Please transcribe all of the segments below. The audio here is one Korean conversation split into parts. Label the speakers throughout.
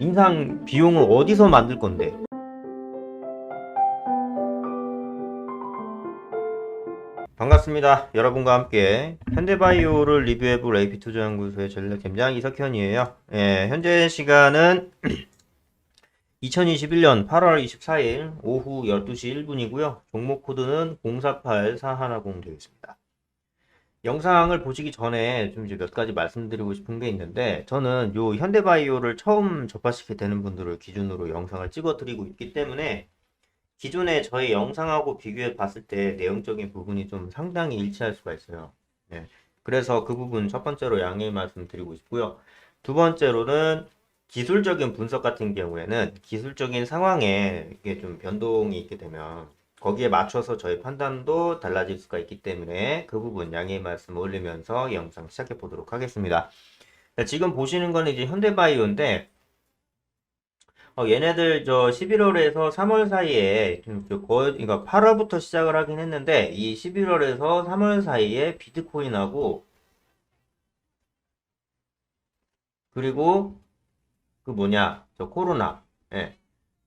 Speaker 1: 임상 비용을 어디서 만들 건데? 반갑습니다. 여러분과 함께 현대바이오를 리뷰해볼 AP투자연구소의 전략팀장 이석현이에요. 예, 현재 시간은 2021년 8월 24일 오후 12시 1분이고요. 종목 코드는 048410 되어 있습니다. 영상을 보시기 전에 좀 이제 몇 가지 말씀드리고 싶은 게 있는데 저는 요 현대바이오를 처음 접하시게 되는 분들을 기준으로 영상을 찍어 드리고 있기 때문에 기존에 저희 영상하고 비교해 봤을 때 내용적인 부분이 좀 상당히 일치할 수가 있어요. 네. 그래서 그 부분 첫 번째로 양해 말씀드리고 싶고요. 두 번째로는 기술적인 분석 같은 경우에는 기술적인 상황에 이게 좀 변동이 있게 되면 거기에 맞춰서 저희 판단도 달라질 수가 있기 때문에 그 부분 양해 말씀 올리면서 영상 시작해 보도록 하겠습니다. 자, 지금 보시는 거는 이제 현대바이오인데 어, 얘네들 저 11월에서 3월 사이에 그러니까 8월부터 시작을 하긴 했는데 이 11월에서 3월 사이에 비트코인하고 그리고 그 뭐냐 저 코로나 예.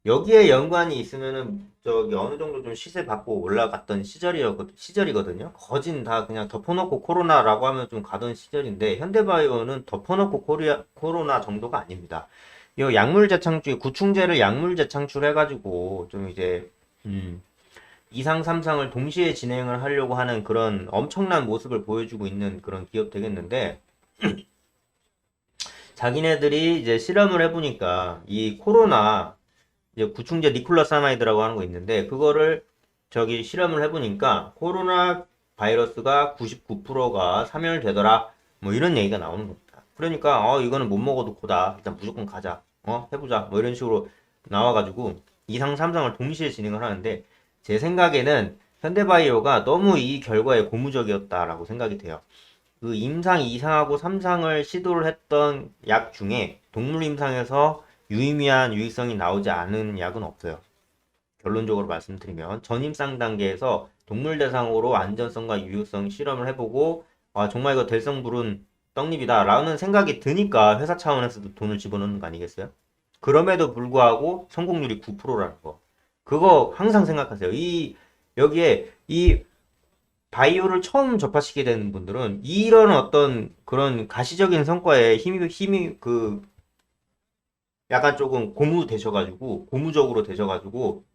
Speaker 1: 여기에 연관이 있으면은 저기 어느 정도 좀 시세 받고 올라갔던 시절이었 시절이거든요. 거진 다 그냥 덮어놓고 코로나라고 하면 좀 가던 시절인데 현대바이오는 덮어놓고 코리아, 코로나 정도가 아닙니다. 이 약물 재창출 구충제를 약물 재창출해가지고 좀 이제 음, 2상 3상을 동시에 진행을 하려고 하는 그런 엄청난 모습을 보여주고 있는 그런 기업 되겠는데 자기네들이 이제 실험을 해보니까 이 코로나 이제 구충제 니콜라 사마이드라고 하는 거 있는데 그거를 저기 실험을 해보니까 코로나 바이러스가 99%가 사멸되더라 뭐 이런 얘기가 나오는 겁니다. 그러니까 어 이거는 못 먹어도 고다 일단 무조건 가자 어 해보자 뭐 이런 식으로 나와가지고 2상 3상을 동시에 진행을 하는데 제 생각에는 현대바이오가 너무 이 결과에 고무적이었다라고 생각이 돼요. 그 임상 2상하고 3상을 시도를 했던 약 중에 동물 임상에서 유의미한 유익성이 나오지 않은 약은 없어요. 결론적으로 말씀드리면 전임상 단계에서 동물 대상으로 안전성과 유효성 실험을 해보고 아 정말 이거 될성부른 떡잎이다 라는 생각이 드니까 회사 차원에서도 돈을 집어넣는 거 아니겠어요? 그럼에도 불구하고 성공률이 9%라는 거 그거 항상 생각하세요. 이 여기에 이 바이오를 처음 접하시게 되는 분들은 이런 어떤 그런 가시적인 성과에 힘이 힘이 그 약간 조금 고무 되셔가지고 고무적으로 되셔가지고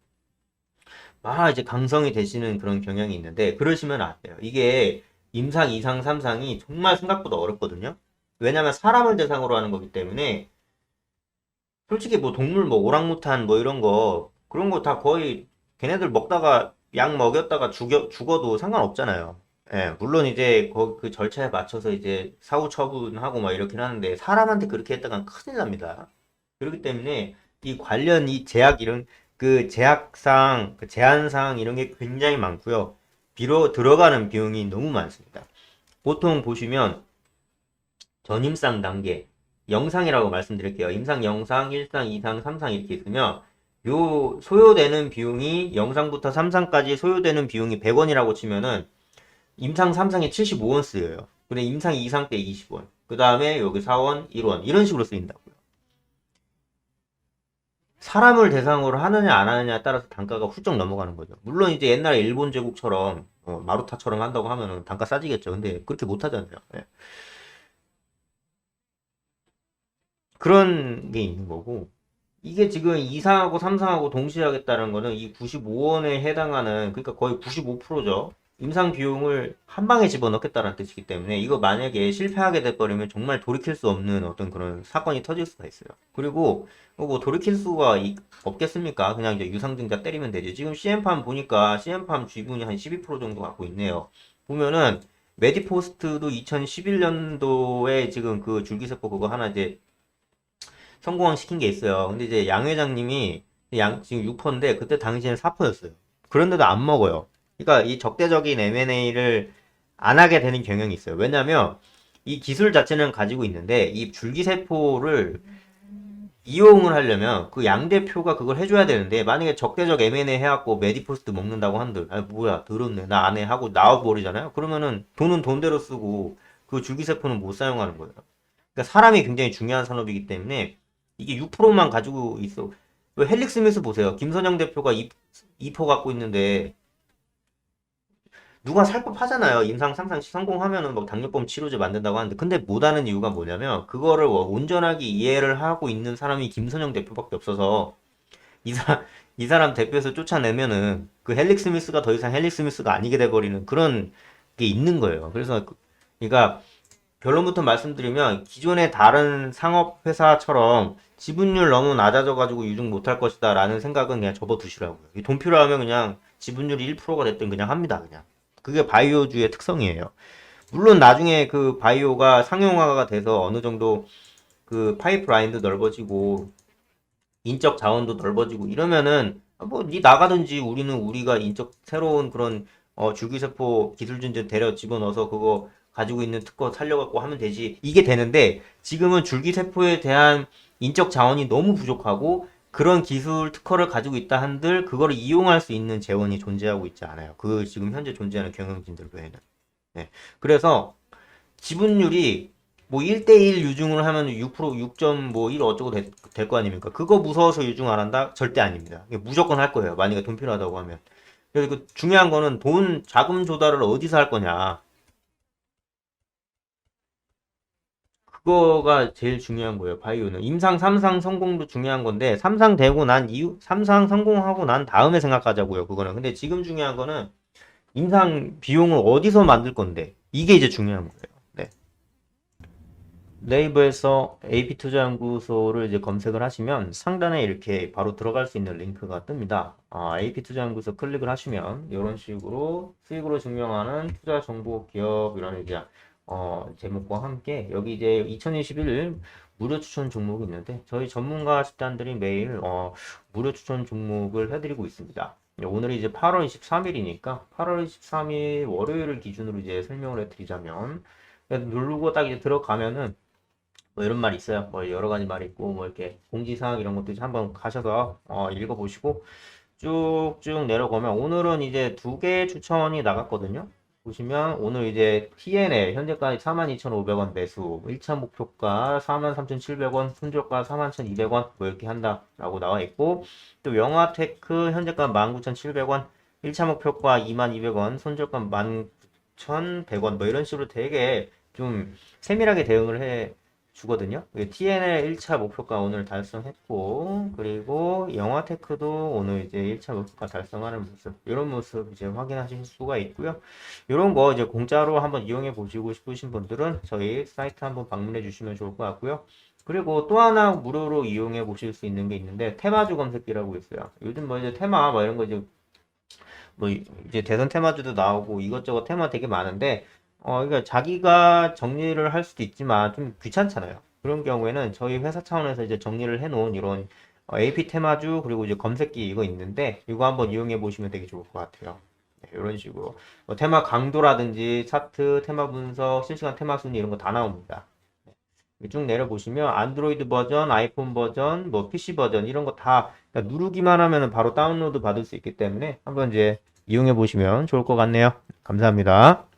Speaker 1: 막 이제 강성이 되시는 그런 경향이 있는데 그러시면 안 돼요. 이게 임상, 이상, 삼상이 정말 생각보다 어렵거든요. 왜냐면 사람을 대상으로 하는 거기 때문에 솔직히 뭐 동물 뭐 오랑우탄 뭐 이런 거 그런 거 다 거의 걔네들 먹다가 약 먹였다가 죽여, 죽어도 상관없잖아요. 예, 물론 이제 거- 그 절차에 맞춰서 이제 사후 처분하고 막 이렇긴 하는데 사람한테 그렇게 했다간 큰일 납니다. 그렇기 때문에 이 관련 이 제약 이런 그 제약상, 그 제한사항 이런 게 굉장히 많고요. 비로 들어가는 비용이 너무 많습니다. 보통 보시면 전임상 단계 영상이라고 말씀드릴게요. 임상 영상 1상, 2상, 3상 이렇게 있으면 요 소요되는 비용이 영상부터 3상까지 소요되는 비용이 100원이라고 치면은 임상 3상에 75원 쓰여요. 근데 임상 2상 때 20원. 그 다음에 여기 4원, 1원 이런 식으로 쓰인다고요. 사람을 대상으로 하느냐 안 하느냐에 따라서 단가가 훌쩍 넘어가는 거죠. 물론 이제 옛날에 일본 제국처럼 어, 마루타처럼 한다고 하면은 단가 싸지겠죠. 근데 그렇게 못 하잖아요. 예. 그런 게 있는 거고 이게 지금 2상하고 3상하고 동시에 하겠다는 거는 이 95원에 해당하는 그러니까 거의 95%죠. 임상 비용을 한 방에 집어넣겠다는 뜻이기 때문에 이거 만약에 실패하게 돼버리면 정말 돌이킬 수 없는 어떤 그런 사건이 터질 수가 있어요. 그리고 뭐 돌이킬 수가 이- 없겠습니까? 그냥 이제 유상증자 때리면 되지. 지금 CM팜 보니까 CM팜 지분이 한 12% 정도 갖고 있네요. 보면은 메디포스트도 2011년도에 지금 그 줄기세포 그거 하나 이제 성공을 시킨 게 있어요. 근데 이제 양 회장님이 양 지금 6%인데 그때 당시에는 4%였어요. 그런데도 안 먹어요. 그러니까 이 적대적인 M&A를 안 하게 되는 경향이 있어요. 왜냐면 이 기술 자체는 가지고 있는데 이 줄기세포를 이용을 하려면 그 양 대표가 그걸 해줘야 되는데 만약에 적대적 M&A 해갖고 메디포스트 먹는다고 한들 아 뭐야 더럽네 나 안 해 하고 나와버리잖아요. 그러면은 돈은 돈대로 쓰고 그 줄기세포는 못 사용하는 거예요. 그러니까 사람이 굉장히 중요한 산업이기 때문에 이게 6%만 가지고 있어. 왜 헬릭 스미스 보세요. 김선영 대표가 2, 2% 갖고 있는데 누가 살 법 하잖아요. 임상 상상 성공하면은 막 당뇨병 치료제 만든다고 하는데 근데 못하는 이유가 뭐냐면 그거를 온전하게 이해를 하고 있는 사람이 김선영 대표밖에 없어서 이 사람 이 사람 대표에서 쫓아내면은 그 헬릭 스미스가 더 이상 헬릭 스미스가 아니게 돼버리는 그런 게 있는 거예요. 그래서 그- 그러니까 결론부터 말씀드리면 기존의 다른 상업 회사처럼 지분율 너무 낮아져 가지고 유증 못할 것이다 라는 생각은 그냥 접어두시라고요. 이돈 필요하면 그냥 지분율이 1%가 됐든 그냥 합니다. 그냥. 그게 바이오주의 특성이에요. 물론 나중에 그 바이오가 상용화가 돼서 어느 정도 그 파이프라인도 넓어지고 인적 자원도 넓어지고 이러면은 뭐니 나가든지 우리는 우리가 인적 새로운 그런 어, 줄기세포 기술진들 데려 집어넣어서 그거 가지고 있는 특허 살려갖고 하면 되지 이게 되는데 지금은 줄기세포에 대한 인적 자원이 너무 부족하고 그런 기술 특허를 가지고 있다 한들 그거를 이용할 수 있는 재원이 존재하고 있지 않아요. 그 지금 현재 존재하는 경영진들 외에는. 네. 그래서 지분율이 뭐 1대1 유증을 하면 6% 6.1 어쩌고 될 거 아닙니까? 그거 무서워서 유증 안 한다? 절대 아닙니다. 무조건 할 거예요. 만약에 돈 필요하다고 하면. 그래서 그 중요한 거는 돈 자금 조달을 어디서 할 거냐. 그거가 제일 중요한 거예요. 바이오는 임상 3상 성공도 중요한 건데 3상 되고 난 이후 3상 성공하고 난 다음에 생각하자고요. 그거는. 근데 지금 중요한 거는 임상 비용을 어디서 만들 건데 이게 이제 중요한 거예요. 네. 네이버에서 AP투자 연구소를 이제 검색을 하시면 상단에 이렇게 바로 들어갈 수 있는 링크가 뜹니다. 아, AP투자 연구소 클릭을 하시면 이런 식으로 수익으로 증명하는 투자 정보 기업 이런 이제 어, 제목과 함께 여기 이제 2021 무료 추천 종목이 있는데 저희 전문가 집단들이 매일 어, 무료 추천 종목을 해드리고 있습니다. 오늘이 이제 8월 23일이니까 8월 23일 월요일을 기준으로 이제 설명을 해드리자면 누르고 딱 이제 들어가면은 뭐 이런 말이 있어요. 뭐 여러 가지 말이 있고 뭐 이렇게 공지사항 이런 것도 한번 가셔서 어, 읽어보시고 쭉쭉 내려가면 오늘은 이제 두 개의 추천이 나갔거든요. 보시면 오늘 이제 TNL 현재까지 42,500원 매수 1차 목표가 43,700원 손절가 41,200원 뭐 이렇게 한다라고 나와 있고 또 영화테크 현재가 19,700원 1차 목표가 22,200원 손절가 19,100원 뭐 이런 식으로 되게 좀 세밀하게 대응을 해 주거든요. TNL 1차 목표가 오늘 달성했고, 그리고 영화테크도 오늘 이제 1차 목표가 달성하는 모습, 이런 모습 이제 확인하실 수가 있고요. 이런 거 이제 공짜로 한번 이용해 보시고 싶으신 분들은 저희 사이트 한번 방문해 주시면 좋을 것 같고요. 그리고 또 하나 무료로 이용해 보실 수 있는 게 있는데, 테마주 검색기라고 있어요. 요즘 뭐 이제 테마, 뭐 이런 거 이제 뭐 이제 대선 테마주도 나오고 이것저것 테마 되게 많은데, 어, 그러니까 자기가 정리를 할 수도 있지만 좀 귀찮잖아요. 그런 경우에는 저희 회사 차원에서 이제 정리를 해놓은 이런 어, AP 테마주 그리고 이제 검색기 이거 있는데 이거 한번 이용해 보시면 되게 좋을 것 같아요. 네, 이런 식으로 뭐 테마 강도라든지 차트, 테마 분석, 실시간 테마 순위 이런 거 다 나옵니다. 네, 쭉 내려 보시면 안드로이드 버전, 아이폰 버전, 뭐 PC 버전 이런 거다 누르기만 하면 바로 다운로드 받을 수 있기 때문에 한번 이제 이용해 보시면 좋을 것 같네요. 감사합니다.